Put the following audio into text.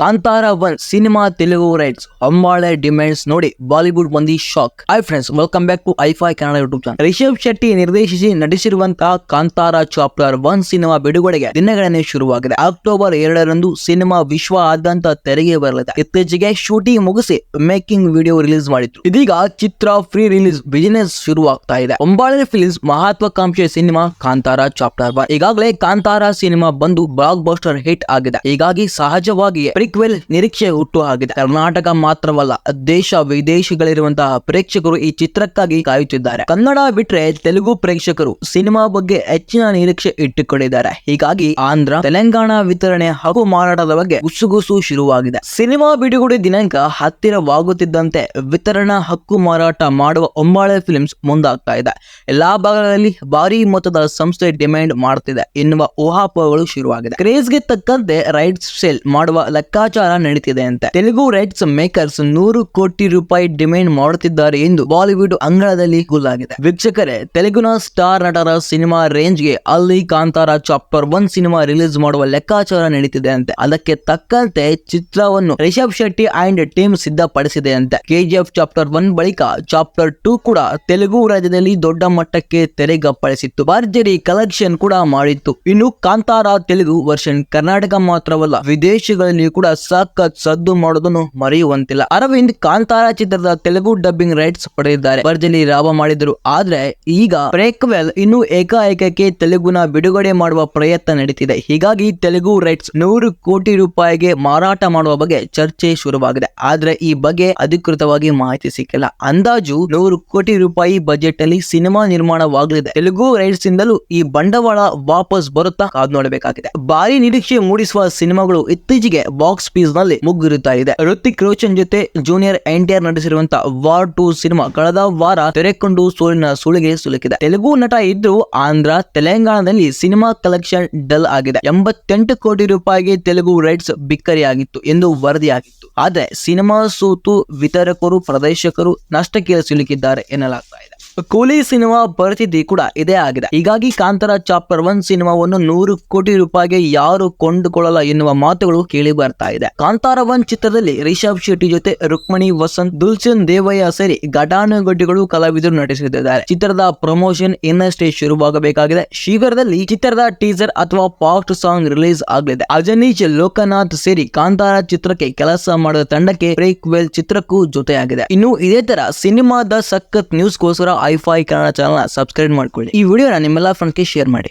Kantara one cinema Telugu rights, Hombale demands ನೋಡಿ Bollywood ಮಂದಿ shock. Hi friends welcome back to high five Kannada YouTube channel Rishab Shetty ನಿರ್ದೇಶಿಸಿ ನಟಿಸಿರುವಂತಹ Kantara chapter one cinema ಬಿಡುಗಡೆಗೆ ದಿನಗಳನ್ನೇ ಶುರುವಾಗಿದೆ. ಅಕ್ಟೋಬರ್ ಎರಡರಂದು ಸಿನಿಮಾ ವಿಶ್ವ ಆದ್ಯಂತ ತೆರೆಗೆ ಬರಲಿದೆ. ಇತ್ತೀಚೆಗೆ ಶೂಟಿಂಗ್ ಮುಗಿಸಿ ಮೇಕಿಂಗ್ ವಿಡಿಯೋ ರಿಲೀಸ್ ಮಾಡಿತ್ತು ಇದೀಗ ಚಿತ್ರ ಫ್ರೀ ರಿಲೀಸ್, ಬಿಸಿನೆಸ್ ಶುರುವಾಗ್ತಾ ಇದೆ. ಅಂಬಾಳೆ ಫಿಲ್ಮ್ಸ್ ಮಹತ್ವಾಕಾಂಕ್ಷೆ ಸಿನಿಮಾ ಕಾಂತಾರ ಚಾಪ್ಟರ್ ಒನ್. ಈಗಾಗಲೇ ಕಾಂತಾರ ಸಿನಿಮಾ ಬಂದು ಬ್ಲಾಕ್ ಬಸ್ಟರ್ ಹಿಟ್ ಆಗಿದೆ. ಹೀಗಾಗಿ ಸಹಜವಾಗಿಯೇ ಪ್ರಿಕ್ವೆಲ್ ನಿರೀಕ್ಷೆ ಹುಟ್ಟು ಆಗಿದೆ ಕರ್ನಾಟಕ ಮಾತ್ರವಲ್ಲ, ದೇಶ ವಿದೇಶಗಳಿರುವಂತಹ ಪ್ರೇಕ್ಷಕರು ಈ ಚಿತ್ರಕ್ಕಾಗಿ ಕಾಯುತ್ತಿದ್ದಾರೆ. ಕನ್ನಡ ಬಿಟ್ರೆ ತೆಲುಗು ಪ್ರೇಕ್ಷಕರು ಸಿನಿಮಾ ಬಗ್ಗೆ ಹೆಚ್ಚಿನ ನಿರೀಕ್ಷೆ ಇಟ್ಟುಕೊಂಡಿದ್ದಾರೆ. ಹೀಗಾಗಿ ಆಂಧ್ರ, ತೆಲಂಗಾಣ ವಿತರಣೆ ಹಾಗೂ ಮಾರಾಟದ ಬಗ್ಗೆ ಗುಸುಗುಸು ಶುರುವಾಗಿದೆ. ಸಿನಿಮಾ ಬಿಡುಗಡೆ ದಿನಾಂಕ ಹತ್ತಿರವಾಗುತ್ತಿದ್ದಂತೆ ವಿತರಣಾ ಹಕ್ಕು ಮಾರಾಟ ಮಾಡುವ ಒಂಬಾಳೆ ಫಿಲ್ಮ್ಸ್ ಮುಂದಾಗ್ತಾ ಇದೆ. ಎಲ್ಲಾ ಭಾಗಗಳಲ್ಲಿ ಭಾರಿ ಮೊತ್ತದ ಸಂಸ್ಥೆ ಡಿಮ್ಯಾಂಡ್ ಮಾಡುತ್ತಿದೆ ಎನ್ನುವ ಊಹಾಪೋಹಗಳು ಶುರುವಾಗಿದೆ. ಕ್ರೇಜ್ಗೆ ತಕ್ಕಂತೆ ರೈಟ್ಸ್ ಸೇಲ್ ಮಾಡುವ ಲೆಕ್ಕಾಚಾರ ನಡೀತಿದೆ ಅಂತ. ತೆಲುಗು ರೈಟ್ಸ್ ಮೇಕರ್ಸ್ ನೂರು ಕೋಟಿ ರೂಪಾಯಿ ಡಿಮ್ಯಾಂಡ್ ಮಾಡುತ್ತಿದ್ದಾರೆ ಎಂದು ಬಾಲಿವುಡ್ ಅಂಗಳದಲ್ಲಿ ಗುಲ್ಲಾಗಿದೆ ವೀಕ್ಷಕರೇ, ತೆಲುಗುನ ಸ್ಟಾರ್ ನಟರ ಸಿನಿಮಾ ರೇಂಜ್ಗೆ ಅಲ್ಲಿ Kantara chapter one cinema release ಮಾಡುವ ಲೆಕ್ಕಾಚಾರ ನಡೀತಿದೆ ಅಂತೆ. ಅದಕ್ಕೆ ತಕ್ಕಂತೆ ಚಿತ್ರವನ್ನು ರಿಷಬ್ ಶೆಟ್ಟಿ ಅಂಡ್ ಟೀಮ್ ಸಿದ್ಧಪಡಿಸಿದೆ ಅಂತೆ. ಕೆಜಿಎಫ್ ಚಾಪ್ಟರ್ ಒನ್ ಬಳಿಕ ಚಾಪ್ಟರ್ ಟೂ ಕೂಡ ತೆಲುಗು ರಾಜ್ಯದಲ್ಲಿ ದೊಡ್ಡ ಮಟ್ಟಕ್ಕೆ ತೆರೆಗಪ್ಪಳಿಸಿತ್ತು. ಭರ್ಜರಿ ಕಲೆಕ್ಷನ್ ಕೂಡ ಮಾಡಿತ್ತು. ಇನ್ನು ಕಾಂತಾರ ತೆಲುಗು ವರ್ಷನ್ ಕರ್ನಾಟಕ ಮಾತ್ರವಲ್ಲ, ವಿದೇಶಗಳಲ್ಲಿಯೂ ಕೂಡ ಸಖತ್ ಸದ್ದು ಮಾಡೋದನ್ನು ಮರೆಯುವಂತಿಲ್ಲ. ಅರವಿಂದ್ ಕಾಂತಾರ ಚಿತ್ರದ ತೆಲುಗು ಡಬ್ಬಿಂಗ್ ರೈಟ್ಸ್ ಪಡೆದಿದ್ದಾರೆ. ಭರ್ಜಲಿ ರಾವ ಮಾಡಿದ್ರು. ಆದ್ರೆ ಈಗ ಪ್ರೇಕ್ವೆಲ್ ಇನ್ನು ಏಕಾಏಕಕ್ಕೆ ತೆಲುಗುನ ಬಿಡುಗಡೆ ಮಾಡುವ ಪ್ರಯತ್ನ ನಡೀತಿದೆ. ಹೀಗಾಗಿ ತೆಲುಗು ರೈಟ್ಸ್ ನೂರು ಕೋಟಿ ರೂಪಾಯಿಗೆ ಮಾರಾಟ ಮಾಡುವ ಬಗ್ಗೆ ಚರ್ಚೆ ಶುರುವಾಗಿದೆ. ಆದ್ರೆ ಈ ಬಗ್ಗೆ ಅಧಿಕೃತವಾಗಿ ಮಾಹಿತಿ ಸಿಕ್ಕಿಲ್ಲ. ಅಂದಾಜು ನೂರು ಕೋಟಿ ರೂಪಾಯಿ ಬಜೆಟ್ ಅಲ್ಲಿ ಸಿನಿಮಾ ನಿರ್ಮಾಣವಾಗಲಿದೆ. ತೆಲುಗು ರೈಟ್ಸ್ ಇಂದಲೂ ಈ ಬಂಡವಾಳ ವಾಪಸ್ ಬರುತ್ತಾ ಕಾದು ನೋಡಬೇಕಾಗಿದೆ. ಭಾರಿ ನಿರೀಕ್ಷೆ ಮೂಡಿಸುವ ಸಿನಿಮಾಗಳು ಇತ್ತೀಚೆಗೆ ಬಾಕ್ಸ್ ಪೀಸ್ನಲ್ಲಿ ಮುಗ್ಗುರುತ್ತಾ ಇದೆ. ಋತಿಕ್ ರೋಷನ್ ಜೊತೆ ಜೂನಿಯರ್ ಎನ್ ಟಿ ಆರ್ ನಟಿಸಿರುವಂತಹ ವಾರ್ ಟು ಸಿನಿಮಾ ಕಳೆದ ವಾರ ತೆರೆಕೊಂಡು ಸೋಲಿನ ಸುಳಿಗೆ ಸಿಲುಕಿದೆ. ತೆಲುಗು ನಟ ಇದ್ದು ಆಂಧ್ರ, ತೆಲಂಗಾಣದಲ್ಲಿ ಸಿನಿಮಾ ಕಲೆಕ್ಷನ್ ಡಲ್ ಆಗಿದೆ. ಎಂಬತ್ತೆಂಟು ಕೋಟಿ ರೂಪಾಯಿಗೆ ತೆಲುಗು ರೈಟ್ಸ್ ಬಿಕ್ಕರಿಯಾಗಿತ್ತು ಎಂದು ವರದಿಯಾಗಿತ್ತು. ಆದರೆ ಸಿನಿಮಾ ಸೋತು ವಿತರಕರು, ಪ್ರದರ್ಶಕರು ನಷ್ಟಕ್ಕೆ ಸಿಲುಕಿದ್ದಾರೆ ಎನ್ನಲಾಗ್ತಾ ಇದೆ. ಕೂಲಿ ಸಿನಿಮಾ ಪರಿಸ್ಥಿತಿ ಕೂಡ ಇದೇ ಆಗಿದೆ. ಹೀಗಾಗಿ ಕಾಂತಾರ ಚಾಪ್ಟರ್ ಒನ್ ಸಿನಿಮಾವನ್ನು ನೂರು ಕೋಟಿ ರೂಪಾಯಿಗೆ ಯಾರು ಕೊಂಡುಕೊಳ್ಳಲ್ಲ ಎನ್ನುವ ಮಾತುಗಳು ಕೇಳಿ ಬರ್ತಾ ಇದೆ. ಕಾಂತಾರ ಒನ್ ಚಿತ್ರದಲ್ಲಿ ರಿಷಬ್ ಶೆಟ್ಟಿ ಜೊತೆ ರುಕ್ಮಣಿ, ವಸಂತ್, ದುಲ್ಸನ್, ದೇವಯ್ಯ ಸೇರಿ ಘಟಾನುಘಟಿಗಳು ಕಲಾವಿದರು ನಟಿಸುತ್ತಿದ್ದಾರೆ. ಚಿತ್ರದ ಪ್ರಮೋಷನ್ ಇನ್ನಷ್ಟೇ ಶುರುವಾಗಬೇಕಾಗಿದೆ. ಶೀಘ್ರದಲ್ಲಿ ಚಿತ್ರದ ಟೀಸರ್ ಅಥವಾ ಪಾಸ್ಟ್ ಸಾಂಗ್ ರಿಲೀಸ್ ಆಗಲಿದೆ. ಅಜನೀಶ್, ಲೋಕನಾಥ್ ಸೇರಿ ಕಾಂತಾರ ಚಿತ್ರಕ್ಕೆ ಕೆಲಸ ಮಾಡಿದ ತಂಡಕ್ಕೆ ಪ್ರೇಕ್ವೆಲ್ ಚಿತ್ರಕ್ಕೂ ಜೊತೆಯಾಗಿದೆ. ಇನ್ನು ಇದೇ ತರ ಸಿನಿಮಾದ ಸಖತ್ ನ್ಯೂಸ್ಗೋಸ್ಕರ ಐಫೈ ಕನ್ನಡ ಚಾನಲ್ನ ಸಬ್ಸ್ಕ್ರೈಬ್ ಮಾಡ್ಕೊಳ್ಳಿ. ಈ ವಿಡಿಯೋನ ನಿಮ್ಮೆಲ್ಲ ಫ್ರೆಂಡ್ಗೆ ಶೇರ್ ಮಾಡಿ.